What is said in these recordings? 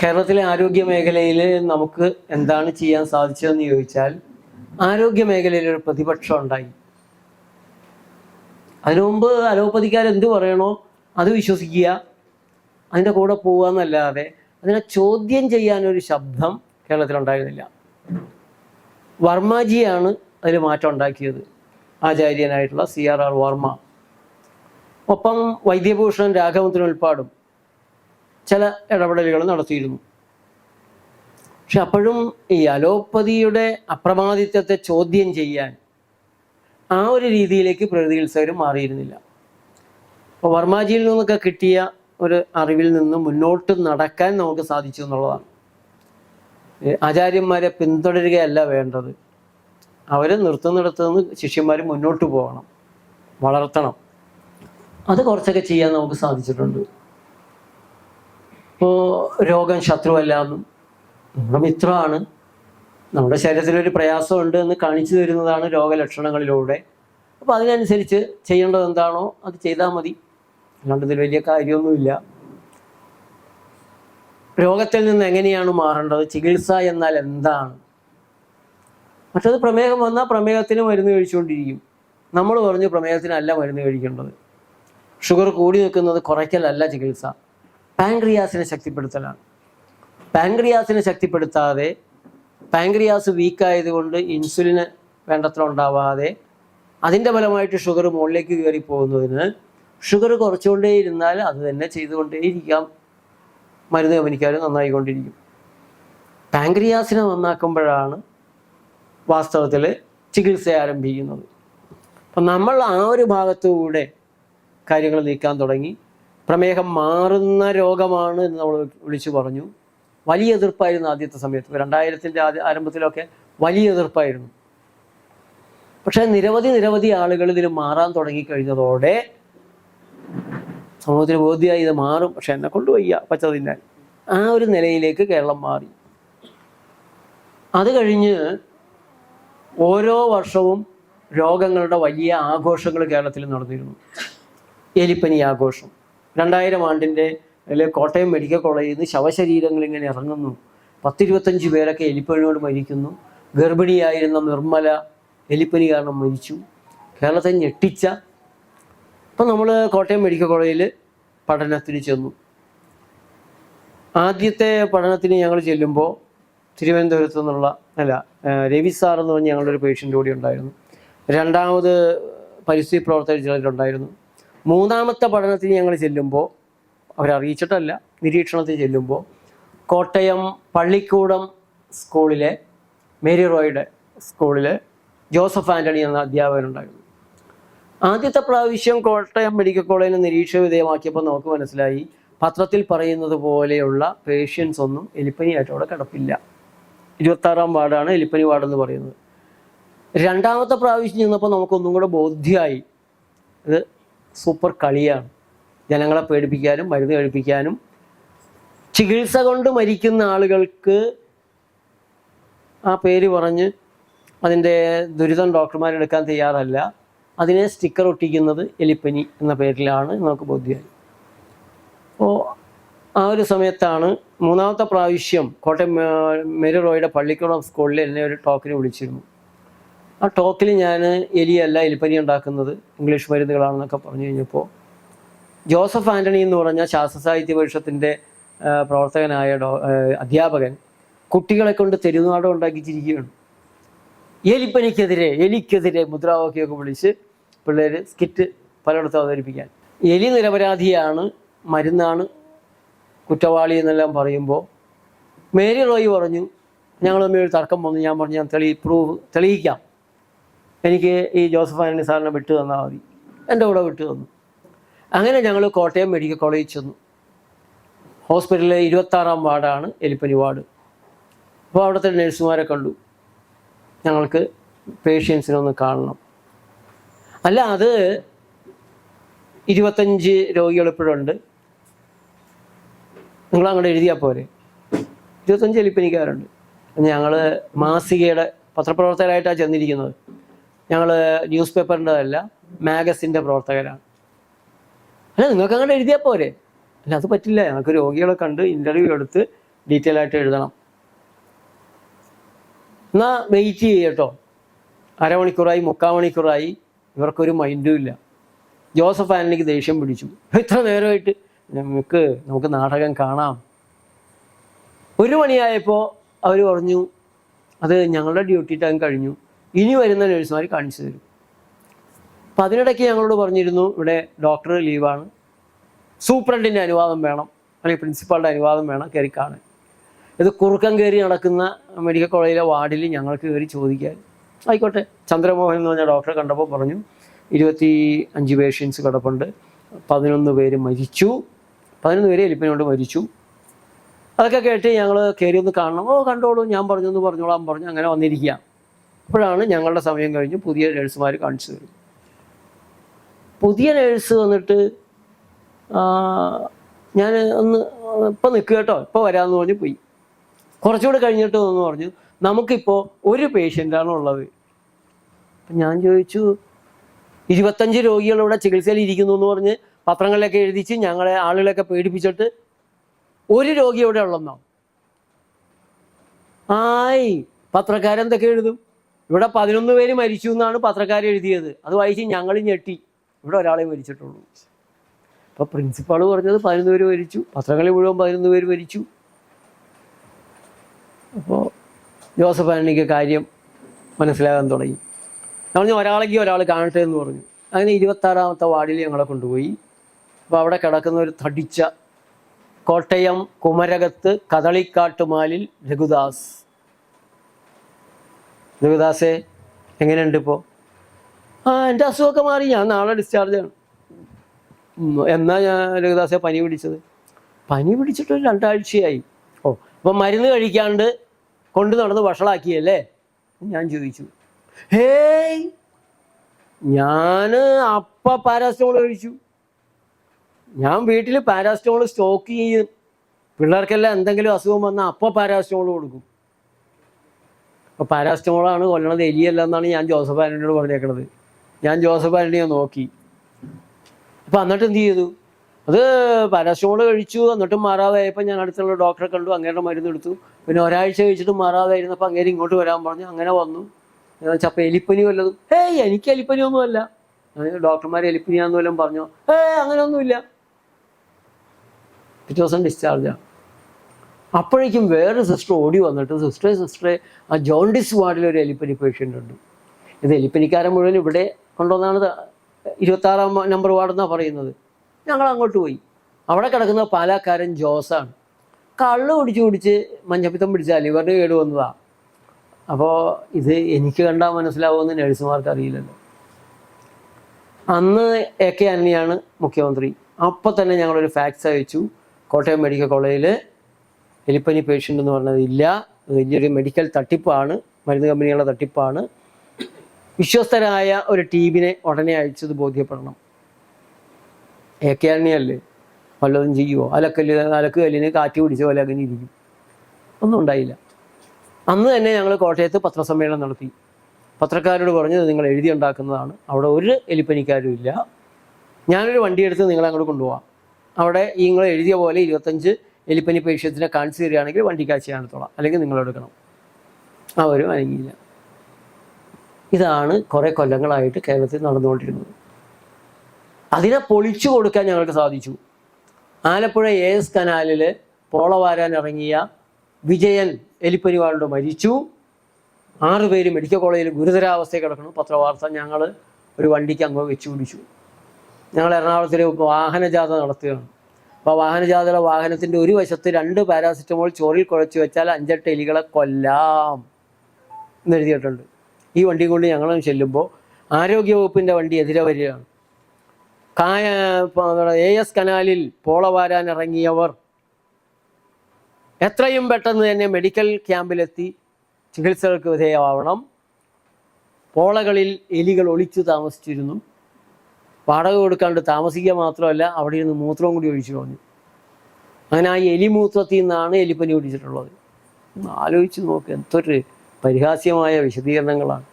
കേരളത്തിലെ ആരോഗ്യ മേഖലയിൽ നമുക്ക് എന്താണ് ചെയ്യാൻ സാധിച്ചതെന്ന് ചോദിച്ചാൽ ആരോഗ്യ മേഖലയിൽ ഒരു പ്രതിപക്ഷം ഉണ്ടായി. അതിനു മുമ്പ് അലോപ്പതിക്കാർ എന്ത് പറയണോ അത് വിശ്വസിക്കുക അതിന്റെ കൂടെ പോവുക എന്നല്ലാതെ അതിനെ ചോദ്യം ചെയ്യാനൊരു ശബ്ദം കേരളത്തിലുണ്ടായിരുന്നില്ല. വർമ്മജിയാണ് അതിൽ മാറ്റം ഉണ്ടാക്കിയത് ആചാര്യനായിട്ടുള്ള സി ആർ ആർ വർമ്മ. ഒപ്പം വൈദ്യഭൂഷൺ രാഘവത്തിനുൾപ്പാടും ചില ഇടപെടലുകൾ നടത്തിയിരുന്നു. പക്ഷെ അപ്പോഴും ഈ അലോപ്പതിയുടെ അപ്രമാദിത്വത്തെ ചോദ്യം ചെയ്യാൻ ആ ഒരു രീതിയിലേക്ക് പ്രകൃതി ചികിത്സകർ മാറിയിരുന്നില്ല. അപ്പോൾ വർമാജിയിൽ നിന്നൊക്കെ കിട്ടിയ ഒരു അറിവിൽ നിന്ന് മുന്നോട്ട് നടക്കാൻ നമുക്ക് സാധിച്ചു എന്നുള്ളതാണ്. ആചാര്യന്മാരെ പിന്തുടരുകയല്ല വേണ്ടത്. അവരെ നിർത്തുന്നിടത്ത് നിന്ന് ശിഷ്യന്മാർ മുന്നോട്ട് പോകണം വളർത്തണം. അത് കുറച്ചൊക്കെ ചെയ്യാൻ നമുക്ക് സാധിച്ചിട്ടുണ്ട്. ഇപ്പോൾ രോഗം ശത്രുവല്ല എന്നും നമ്മുടെ മിത്രമാണ്. നമ്മുടെ ശരീരത്തിലൊരു പ്രയാസമുണ്ട് എന്ന് കാണിച്ചു തരുന്നതാണ് രോഗലക്ഷണങ്ങളിലൂടെ. അപ്പോൾ അതിനനുസരിച്ച് ചെയ്യേണ്ടത് എന്താണോ അത് ചെയ്താൽ മതി. അല്ലാണ്ട് ഇതിൽ വലിയ കാര്യമൊന്നുമില്ല. രോഗത്തിൽ നിന്ന് എങ്ങനെയാണ് മാറേണ്ടത്? ചികിത്സ എന്നാൽ എന്താണ്? മറ്റത് പ്രമേഹം വന്നാൽ പ്രമേഹത്തിന് മരുന്ന് കഴിച്ചുകൊണ്ടിരിക്കും. നമ്മൾ പറഞ്ഞു പ്രമേഹത്തിനല്ല മരുന്ന് കഴിക്കേണ്ടത്. ഷുഗർ കൂടി നിൽക്കുന്നത് കുറയ്ക്കലല്ല ചികിത്സ. പാങ്ക്രിയാസിനെ ശക്തിപ്പെടുത്തലാണ്. പാൻക്രിയാസിനെ ശക്തിപ്പെടുത്താതെ പാങ്ക്രിയാസ് വീക്കായതുകൊണ്ട് ഇൻസുലിന് വേണ്ടത്ര ഉണ്ടാവാതെ അതിന്റെ ഫലമായിട്ട് ഷുഗർ മുകളിലേക്ക് കയറി പോകുന്നതിന് ഷുഗർ കുറച്ചുകൊണ്ടേ ഇരുന്നാൽ അത് തന്നെ ചെയ്തുകൊണ്ടേയിരിക്കാം. മരുന്ന് ഗമനിക്കാനും നന്നായിക്കൊണ്ടിരിക്കും. പാങ്ക്രിയാസിനെ നന്നാക്കുമ്പോഴാണ് വാസ്തവത്തിൽ ചികിത്സ ആരംഭിക്കുന്നത്. അപ്പം നമ്മൾ ആ ഒരു ഭാഗത്തുകൂടെ കാര്യങ്ങൾ നീക്കാൻ തുടങ്ങി. പ്രമേഹം മാറുന്ന രോഗമാണ് എന്ന് നമ്മൾ വിളിച്ചു പറഞ്ഞു. വലിയ എതിർപ്പായിരുന്നു ആദ്യത്തെ സമയത്ത്. രണ്ടായിരത്തിന്റെ ആദ്യ ആരംഭത്തിലൊക്കെ വലിയ എതിർപ്പായിരുന്നു. പക്ഷേ നിരവധി നിരവധി ആളുകൾ ഇതിൽ മാറാൻ തുടങ്ങിക്കഴിഞ്ഞതോടെ സമൂഹത്തിന് ബോധ്യമായി ഇത് മാറും. പക്ഷെ എന്നെ കൊണ്ട് വയ്യ പച്ച ആ ഒരു നിലയിലേക്ക് കേരളം മാറി. അത് കഴിഞ്ഞ് ഓരോ വർഷവും രോഗങ്ങളുടെ വലിയ ആഘോഷങ്ങൾ കേരളത്തിൽ നടന്നിരുന്നു. എലിപ്പനി ആഘോഷം. രണ്ടായിരം ആണ്ടിന്റെ അതിൽ കോട്ടയം മെഡിക്കൽ കോളേജിൽ നിന്ന് ശവശരീരങ്ങൾ ഇങ്ങനെ ഇറങ്ങുന്നു. പത്തിരുപത്തഞ്ച് പേരൊക്കെ എലിപ്പനിയോട് മരിക്കുന്നു. ഗർഭിണിയായിരുന്ന നിർമ്മല എലിപ്പനി കാരണം മരിച്ചു. കേരളത്തെ ഞെട്ടിച്ച അപ്പം നമ്മൾ കോട്ടയം മെഡിക്കൽ കോളേജിൽ പഠനത്തിന് ചെന്നു. ആദ്യത്തെ പഠനത്തിന് ഞങ്ങൾ ചെല്ലുമ്പോൾ തിരുവനന്തപുരത്ത് നിന്നുള്ള അല്ല രവി സാർ എന്ന് പറഞ്ഞ ഒരു പേഷ്യന്റ് കൂടി ഉണ്ടായിരുന്നു. രണ്ടാമത് പരിസ്ഥിതി പ്രവർത്തകർ ചിലരുണ്ടായിരുന്നു. മൂന്നാമത്തെ പഠനത്തിന് ഞങ്ങൾ ചെല്ലുമ്പോൾ അവരറിയിച്ചിട്ടല്ല നിരീക്ഷണത്തിൽ ചെല്ലുമ്പോൾ കോട്ടയം പള്ളിക്കൂടം സ്കൂളിലെ മേരി റോയുടെ സ്കൂളിലെ ജോസഫ് ആന്റണി എന്ന അധ്യാപകനുണ്ടായിരുന്നു. ആദ്യത്തെ പ്രാവശ്യം കോട്ടയം മെഡിക്കൽ കോളേജിൽ നിരീക്ഷണ വിധേയമാക്കിയപ്പോൾ നമുക്ക് മനസ്സിലായി. പത്രത്തിൽ പറയുന്നത് പോലെയുള്ള പേഷ്യൻസ് ഒന്നും എലിപ്പനിയായിട്ട് അവിടെ കിടപ്പില്ല. ഇരുപത്താറാം വാർഡാണ് എലിപ്പനി വാർഡ് എന്ന് പറയുന്നത്. രണ്ടാമത്തെ പ്രാവശ്യം ചെന്നപ്പോൾ നമുക്കൊന്നും കൂടെ ബോധ്യമായി ഇത് സൂപ്പർ കളിയാണ്. ജനങ്ങളെ പേടിപ്പിക്കാനും മരുന്ന് കഴിപ്പിക്കാനും ചികിത്സ കൊണ്ട് മരിക്കുന്ന ആളുകൾക്ക് ആ പേര് പറഞ്ഞ് അതിന്റെ ദുരിതം ഡോക്ടർമാരെടുക്കാൻ തയ്യാറല്ല. അതിനെ സ്റ്റിക്കർ ഒട്ടിക്കുന്നത് എലിപ്പനി എന്ന പേരിലാണ് നമുക്ക് ബോധ്യമായി. അപ്പോൾ ആ ഒരു സമയത്താണ് മൂന്നാമത്തെ പ്രാവശ്യം കോട്ടയം മെരി റോയുടെ പള്ളിക്കുളം സ്കൂളിൽ എന്നെ ഒരു ടോക്കിന് വിളിച്ചിരുന്നു. ആ ടോക്കിൽ ഞാൻ എലിയല്ല എലിപ്പനി ഉണ്ടാക്കുന്നത്. ഇംഗ്ലീഷ് മരുന്നുകളാണെന്നൊക്കെ പറഞ്ഞു കഴിഞ്ഞപ്പോൾ. ജോസഫ് ആന്റണി എന്ന് പറഞ്ഞ ശാസ്ത്ര സാഹിത്യ പരിഷത്തിന്റെ പ്രവർത്തകനായ ഡോ അധ്യാപകൻ കുട്ടികളെ കൊണ്ട് തെരുവുനാടം ഉണ്ടാക്കിച്ചിരിക്കുകയാണ്. എലിപ്പനിക്കെതിരെ എലിക്കെതിരെ മുദ്രാവാക്യമൊക്കെ വിളിച്ച് പിള്ളേർ സ്കിറ്റ് പലയിടത്തും അവതരിപ്പിക്കാൻ. എലി നിരപരാധിയാണ് മരുന്നാണ് കുറ്റവാളി എന്നെല്ലാം പറയുമ്പോൾ മേരി റോയി പറഞ്ഞു ഞങ്ങൾ തമ്മിൽ ഒരു തർക്കം വന്നു. ഞാൻ പറഞ്ഞു ഞാൻ തെളി പ്രൂവ് തെളിയിക്കാം. എനിക്ക് ഈ ജോസഫ് ആന്റണി സാറിനെ വിട്ടു തന്നാൽ മതി. എന്റെ കൂടെ വിട്ടു തന്നു. അങ്ങനെ ഞങ്ങൾ കോട്ടയം മെഡിക്കൽ കോളേജിൽ ചെന്നു. ഹോസ്പിറ്റലിലെ ഇരുപത്താറാം വാർഡാണ് എലിപ്പനി വാർഡ്. അപ്പോൾ അവിടുത്തെ നഴ്സുമാരെ കണ്ടു. ഞങ്ങൾക്ക് പേഷ്യൻസിനൊന്ന് കാണണം. അല്ല അത് ഇരുപത്തഞ്ച് രോഗികൾ ഇപ്പോഴുണ്ട് നിങ്ങൾ അങ്ങോട്ട് എഴുതിയാൽ പോരെ. ഇരുപത്തഞ്ച് എലിപ്പനിക്കാരുണ്ട്. ഞങ്ങൾ മാസികയുടെ പത്രപ്രവർത്തകരായിട്ടാണ് ചെന്നിരിക്കുന്നത്. ഞങ്ങൾ ന്യൂസ് പേപ്പറിന്റെ അല്ല മാഗസിന്റെ പ്രവർത്തകരാണ്. അല്ല നിങ്ങൾക്ക് അങ്ങനെ എഴുതിയാൽ പോരെ. അല്ല അത് പറ്റില്ല. ഞങ്ങൾക്ക് രോഗികളെ കണ്ട് ഇന്റർവ്യൂ എടുത്ത് ഡീറ്റെയിൽ ആയിട്ട് എഴുതണം. എന്നാ വെയിറ്റ് ചെയ്യട്ടോ. അരമണിക്കൂറായി മുക്കാൽ മണിക്കൂറായി ഇവർക്കൊരു മൈൻഡും ഇല്ല. ജോസഫ് ആനിക്ക് ദേഷ്യം പിടിച്ചു. ഇത്ര നേരമായിട്ട് നമുക്ക് നമുക്ക് നാടകം കാണാം. ഒരു മണിയായപ്പോൾ അവർ പറഞ്ഞു അത് ഞങ്ങളുടെ ഡ്യൂട്ടി ടൈം കഴിഞ്ഞു. ഇനി വരുന്ന നഴ്സുമാർ കാണിച്ചു തരും. അപ്പം അതിനിടയ്ക്ക് ഞങ്ങളോട് പറഞ്ഞിരുന്നു ഇവിടെ ഡോക്ടർ ലീവാണ് സൂപ്രണ്ടിന്റെ അനുവാദം വേണം. അല്ലെങ്കിൽ പ്രിൻസിപ്പാളുടെ അനുവാദം വേണം കയറി കാണാൻ ഇത് കുറുക്കം കയറി നടക്കുന്ന മെഡിക്കൽ കോളേജിലെ വാർഡിൽ ഞങ്ങൾക്ക് കയറി ചോദിക്കാൻ. ആയിക്കോട്ടെ. ചന്ദ്രമോഹൻ എന്ന് പറഞ്ഞ ഡോക്ടറെ കണ്ടപ്പോൾ പറഞ്ഞു ഇരുപത്തി അഞ്ച് പേഷ്യൻസ് കിടപ്പുണ്ട്. പതിനൊന്ന് പേര് മരിച്ചു. പതിനൊന്ന് പേര് എലിപ്പിനെ കൊണ്ട് മരിച്ചു. അതൊക്കെ കേട്ട് ഞങ്ങൾ കയറി ഒന്ന് കാണണം. ഓ കണ്ടോളൂ. ഞാൻ പറഞ്ഞു എന്ന് പറഞ്ഞോളാം. പറഞ്ഞു അങ്ങനെ വന്നിരിക്കുക അപ്പോഴാണ് ഞങ്ങളുടെ സമയം കഴിഞ്ഞ് പുതിയ നേഴ്സുമാർ കാണിച്ചു തരും പുതിയ നേഴ്സ് വന്നിട്ട് ഞാൻ ഒന്ന് ഇപ്പം നിൽക്കുക കേട്ടോ ഇപ്പോൾ വരാമെന്ന് പറഞ്ഞ് പോയി. കുറച്ചുകൂടെ കഴിഞ്ഞിട്ട് എന്ന് പറഞ്ഞു നമുക്കിപ്പോൾ ഒരു പേഷ്യന്റാണ് ഉള്ളത്. അപ്പം ഞാൻ ചോദിച്ചു ഇരുപത്തഞ്ച് രോഗികൾ ഇവിടെ ചികിത്സയിൽ ഇരിക്കുന്നു എന്ന് പറഞ്ഞ് പത്രങ്ങളിലൊക്കെ എഴുതിച്ച് ഞങ്ങളെ ആളുകളെയൊക്കെ പേടിപ്പിച്ചിട്ട് ഒരു രോഗി ഇവിടെ ഉള്ളെന്നോ? ആയി പത്രക്കാരെന്തൊക്കെ എഴുതും? ഇവിടെ പതിനൊന്ന് പേര് മരിച്ചു എന്നാണ് പത്രക്കാർ എഴുതിയത്. അത് വായിച്ച് ഞങ്ങൾ ഞെട്ടി. ഇവിടെ ഒരാളെ മരിച്ചിട്ടുള്ളൂ. അപ്പോൾ പ്രിൻസിപ്പാൾ പറഞ്ഞത് പതിനൊന്ന് പേര് മരിച്ചു. പത്രങ്ങളിൽ മുഴുവൻ പതിനൊന്ന് പേര് മരിച്ചു. അപ്പോൾ ജോസഫ് ആനണിക്ക് കാര്യം മനസ്സിലാകാൻ തുടങ്ങി. പറഞ്ഞു ഒരാളെങ്കിൽ ഒരാൾ കാണട്ടെ എന്ന് പറഞ്ഞു. അങ്ങനെ ഇരുപത്താറാമത്തെ വാർഡിൽ ഞങ്ങളെ കൊണ്ടുപോയി. അപ്പോൾ അവിടെ കിടക്കുന്ന ഒരു തടിച്ച കോട്ടയം കുമരകത്ത് കദളിക്കാട്ടുമാലിൽ രഘുദാസ് രഘുദാസേ എങ്ങനെയുണ്ട് ഇപ്പോൾ ആ എന്റെ അസുഖമൊക്കെ മാറി. ഞാൻ നാളെ ഡിസ്ചാർജ് ആണ്. എന്നാ ഞാൻ രഘുദാസെ പനി പിടിച്ചത്? പനി പിടിച്ചിട്ട് ഒരു രണ്ടാഴ്ചയായി. ഓ അപ്പം മരുന്ന് കഴിക്കാണ്ട് കൊണ്ട് നടന്ന് വഷളാക്കിയല്ലേ? ഞാൻ ചോദിച്ചു. ഹേയ് ഞാൻ അപ്പ പാരാസ്റ്റമോൾ കഴിച്ചു. ഞാൻ വീട്ടിൽ പാരാസ്റ്റമോൾ സ്റ്റോക്ക് ചെയ്യും. പിള്ളേർക്കെല്ലാം എന്തെങ്കിലും അസുഖം വന്നാൽ അപ്പ പാരാസ്റ്റമോൾ കൊടുക്കും. അപ്പോൾ പാരാസ്റ്റമോളാണ് കൊല്ലണത് എലിയല്ല എന്നാണ് ഞാൻ ജോസഫ് ആന്റണിയോട് പറഞ്ഞേക്കണത്. ഞാൻ ജോസഫ് ആന്റണിയെ നോക്കി. അപ്പോൾ എന്നിട്ട് എന്ത് ചെയ്തു? അത് പാരാസ്റ്റമോൾ കഴിച്ചു എന്നിട്ടും മാറാതായപ്പോൾ ഞാൻ അടുത്തുള്ള ഡോക്ടറെ കണ്ടു അങ്ങേരുടെ മരുന്ന് എടുത്തു. പിന്നെ ഒരാഴ്ച കഴിച്ചിട്ട് മാറാതായിരുന്നപ്പോൾ അങ്ങേര് ഇങ്ങോട്ട് വരാൻ പറഞ്ഞു അങ്ങനെ വന്നു. അപ്പോൾ എലിപ്പനി വല്ലതും ഏയ് എനിക്ക് എലിപ്പനി ഒന്നുമല്ല ഡോക്ടർമാർ എലിപ്പനിയാന്ന് വല്ലതും പറഞ്ഞു ഏയ് അങ്ങനെയൊന്നുമില്ല. പിറ്റേ ദിവസം ഡിസ്ചാർജാണ് അപ്പോഴേക്കും വേറെ സിസ്റ്റർ ഓടി വന്നിട്ട് സിസ്റ്ററെ സിസ്റ്ററെ ആ ജോണ്ടിസ് വാർഡിൽ ഒരു എലിപ്പനി പേഷ്യന്റ് ഉണ്ട്. ഇത് എലിപ്പനിക്കാരൻ മുഴുവൻ ഇവിടെ കൊണ്ടുവന്നാണ് ഇരുപത്താറാം നമ്പർ വാർഡെന്നാണ് പറയുന്നത്. ഞങ്ങൾ അങ്ങോട്ട് പോയി. അവിടെ കിടക്കുന്ന പാലാക്കാരൻ ജോസാണ് കള്ള് കുടിച്ച് കുടിച്ച് മഞ്ഞപ്പിത്തം പിടിച്ച ഇവരുടെ കേട് വന്നതാണ് അപ്പോൾ ഇത് എനിക്ക് കണ്ടാൽ മനസ്സിലാവുമെന്ന് നഴ്സുമാർക്ക് അറിയില്ലല്ലോ. അന്ന് എ കെ ആന്റണിയാണ് മുഖ്യമന്ത്രി. അപ്പോൾ തന്നെ ഞങ്ങളൊരു ഫാക്സ് അയച്ചു. കോട്ടയം മെഡിക്കൽ കോളേജിൽ എലിപ്പനി പേഷ്യന്റ് എന്ന് പറഞ്ഞത് ഇല്ല. വലിയൊരു മെഡിക്കൽ തട്ടിപ്പാണ് മരുന്ന് കമ്പനികളുടെ തട്ടിപ്പാണ്. വിശ്വസ്തരായ ഒരു ടീമിനെ ഉടനെ അയച്ചത് ബോധ്യപ്പെടണം. എ വല്ലതും ചെയ്യുമോ അലക്കല്ല് അലക്ക് കല്ലിന് കാറ്റ് പിടിച്ച പോലെ അങ്ങനെ ഇരിക്കും. ഒന്നും ഉണ്ടായില്ല. അന്ന് തന്നെ ഞങ്ങൾ കോട്ടയത്ത് പത്രസമ്മേളനം നടത്തി. പത്രക്കാരോട് പറഞ്ഞത് നിങ്ങൾ എഴുതി ഉണ്ടാക്കുന്നതാണ്. അവിടെ ഒരു എലിപ്പനിക്കാരും ഇല്ല. ഞാനൊരു വണ്ടി എടുത്ത് നിങ്ങളെ അങ്ങോട്ട് കൊണ്ടുപോകാം അവിടെ നിങ്ങൾ എഴുതിയ പോലെ ഇരുപത്തഞ്ച് എലിപ്പനി പേഷ്യൻസിനെ കാണിച്ചു തരികയാണെങ്കിൽ വണ്ടി കാഴ്ച കാണത്തോളാം അല്ലെങ്കിൽ നിങ്ങൾ എടുക്കണം. അവരും അനങ്ങിയില്ല ഇതാണ് കുറേ കൊല്ലങ്ങളായിട്ട് കേരളത്തിൽ നടന്നുകൊണ്ടിരുന്നത്. അതിനെ പൊളിച്ചു കൊടുക്കാൻ ഞങ്ങൾക്ക് സാധിച്ചു. ആലപ്പുഴ എ എസ് കനാലിൽ പോള വാരാൻ ഇറങ്ങിയ വിജയൻ എലിപ്പനി വാളുടെ മരിച്ചു ആറുപേര് മെഡിക്കൽ കോളേജിൽ ഗുരുതരാവസ്ഥയിൽ കിടക്കുന്നു. പത്രവാർത്ത ഞങ്ങൾ ഒരു വണ്ടിക്ക് അങ്ങ് വെച്ചു പിടിച്ചു ഞങ്ങൾ എറണാകുളത്തിൽ വാഹനജാഥ നടത്തുകയാണ്. അപ്പോൾ വാഹനജാഥയുടെ വാഹനത്തിന്റെ ഒരു വശത്ത് രണ്ട് പാരാസിറ്റമോൾ ചോറിൽ കുഴച്ച് വെച്ചാൽ അഞ്ചെട്ട് എലികളെ കൊല്ലാം എന്ന് എഴുതിയിട്ടുണ്ട്. ഈ വണ്ടി കൊണ്ട് ഞങ്ങളും ചെല്ലുമ്പോൾ ആരോഗ്യവകുപ്പിന്റെ വണ്ടി എതിരെ വരികയാണ്. കായ എ എസ് കനാലിൽ പോള വാരാൻ ഇറങ്ങിയവർ എത്രയും പെട്ടെന്ന് തന്നെ മെഡിക്കൽ ക്യാമ്പിലെത്തി ചികിത്സകൾക്ക് വിധേയമാവണം. പോളകളിൽ എലികൾ ഒളിച്ചു താമസിച്ചിരുന്നു. വാടക കൊടുക്കാണ്ട് താമസിക്കുക മാത്രമല്ല അവിടെ ഇരുന്ന് മൂത്രവും കൂടി ഒഴിച്ചു കളഞ്ഞു. അങ്ങനെ ആ എലിമൂത്രത്തിൽ നിന്നാണ് എലിപ്പനി പിടിച്ചിട്ടുള്ളത്. ആലോചിച്ച് നോക്ക് എന്തൊരു പരിഹാസ്യമായ വിശദീകരണങ്ങളാണ്.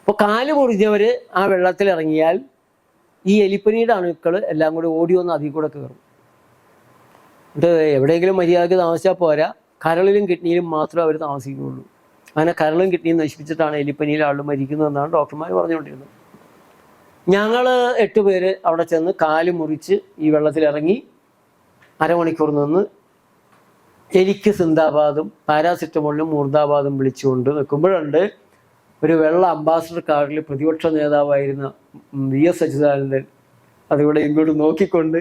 അപ്പോൾ കാൽ മുറിഞ്ഞവർ ആ വെള്ളത്തിൽ ഇറങ്ങിയാൽ ഈ എലിപ്പനിയുടെ അണുക്കൾ എല്ലാം കൂടി ഓടി വന്ന് അതിൽ കൂടെ കയറും. എന്നിട്ട് എവിടെയെങ്കിലും മര്യാദയ്ക്ക് താമസിച്ചാൽ പോരാ. കരളിലും കിഡ്നിയിലും മാത്രമേ അവർ താമസിക്കുകയുള്ളൂ. അങ്ങനെ കരളും കിഡ്നിയും നശിപ്പിച്ചിട്ടാണ് എലിപ്പനിയിൽ ആൾ മരിക്കുന്നതെന്നാണ് ഡോക്ടർമാർ പറഞ്ഞുകൊണ്ടിരുന്നത്. ഞങ്ങൾ എട്ട് പേര് അവിടെ ചെന്ന് കാൽ മുറിച്ച് ഈ വെള്ളത്തിലിറങ്ങി അരമണിക്കൂർ നിന്ന് എനിക്ക് സിന്ദാബാദും പാരാസിറ്റമോളിനും മൂർദാബാദും വിളിച്ചുകൊണ്ട് നിൽക്കുമ്പോഴുണ്ട് ഒരു വെള്ള അംബാസഡർ കാറിൽ പ്രതിപക്ഷ നേതാവായിരുന്ന വി എസ് അച്യുതാനന്ദൻ അതിവിടെ ഇങ്ങോട്ട് നോക്കിക്കൊണ്ട്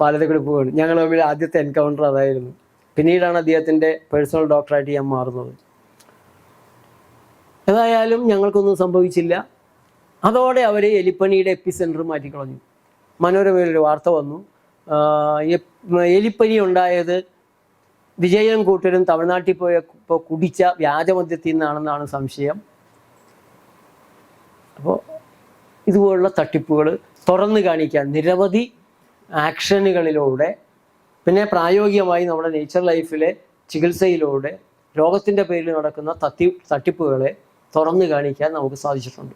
പാലത്തേക്കൂടെ കൂടി പോവുകയാണ്. ഞങ്ങൾ തമ്മിൽ ആദ്യത്തെ എൻകൗണ്ടർ അതായിരുന്നു. പിന്നീടാണ് അദ്ദേഹത്തിന്റെ പേഴ്സണൽ ഡോക്ടറായിട്ട് ഞാൻ മാറുന്നത്. ഏതായാലും ഞങ്ങൾക്കൊന്നും സംഭവിച്ചില്ല. അതോടെ അവർ എലിപ്പനിയുടെ എപ്പി സെന്റർ മാറ്റിക്കളഞ്ഞു. മനോരമയിലൊരു വാർത്ത വന്നു. എലിപ്പനി ഉണ്ടായത് വിജയനും കൂട്ടരും തമിഴ്നാട്ടിൽ പോയ ഇപ്പോൾ കുടിച്ച വ്യാജമദ്യത്തിൽ നിന്നാണെന്നാണ് സംശയം. അപ്പോൾ ഇതുപോലുള്ള തട്ടിപ്പുകൾ തുറന്നു കാണിക്കാൻ നിരവധി ആക്ഷനുകളിലൂടെ പിന്നെ പ്രായോഗികമായി നമ്മുടെ നേച്ചർ ലൈഫിലെ ചികിത്സയിലൂടെ രോഗത്തിന്റെ പേരിൽ നടക്കുന്ന തട്ടി തട്ടിപ്പുകളെ തുറന്നു കാണിക്കാൻ നമുക്ക് സാധിച്ചിട്ടുണ്ട്.